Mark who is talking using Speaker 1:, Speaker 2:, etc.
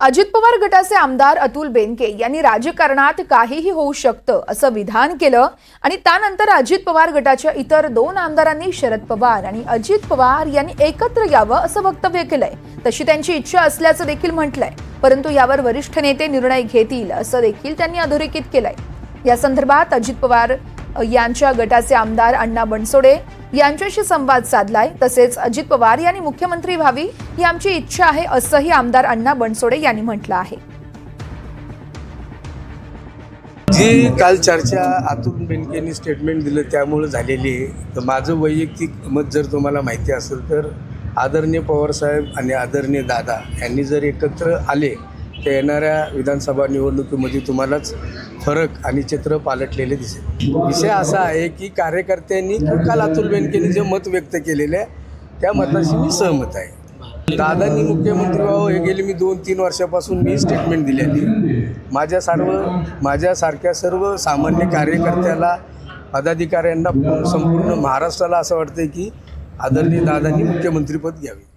Speaker 1: अजित पवार गटाचे आमदार अतुल बेनके यांनी राजकारणात काहीही होऊ शकतं असं विधान केलं आणि त्यानंतर अजित पवार गटाच्या इतर दोन आमदारांनी शरद पवार आणि अजित पवार यांनी एकत्र यावं असं वक्तव्य केलंय. तशी त्यांची इच्छा असल्याचं देखील म्हटलंय. परंतु यावर वरिष्ठ नेते निर्णय घेतील असं देखील त्यांनी अधोरेखित केलंय. या संदर्भात अजित पवार यांच्या गटाचे आमदार अण्णा बनसोडे यांच्याशी संवाद साधलाय. तसेच अजित पवार यांनी मुख्यमंत्री व्हावी ही आमची इच्छा आहे असंही आमदार अण्णा बनसोडे यांनी म्हटलं आहे.
Speaker 2: जी काल चर्चा अतुल बेनकेंनी स्टेटमेंट दिलं त्यामुळं झालेली आहे. तर माझं वैयक्तिक मत जर तुम्हाला माहिती असेल तर आदरणीय पवारसाहेब आणि आदरणीय दादा यांनी जर एकत्र आले ते येणाऱ्या विधानसभा निवडणुकीमध्ये तुम्हालाच फरक आणि चित्र पालटलेले दिसेल. विषय असा आहे की कार्यकर्त्यांनी काल अतुल बेनकेंनी जे मत व्यक्त केलेलं आहे त्या मताशी मी सहमत आहे. दादांनी मुख्यमंत्री व्हावं हे गेले मी दोन तीन वर्षापासून मी स्टेटमेंट दिलेली माझ्या सर्व माझ्यासारख्या सर्व सामान्य कार्यकर्त्याला पदाधिकाऱ्यांना संपूर्ण महाराष्ट्राला असं वाटतं की आदरणीय दादांनी मुख्यमंत्रीपद घ्यावे.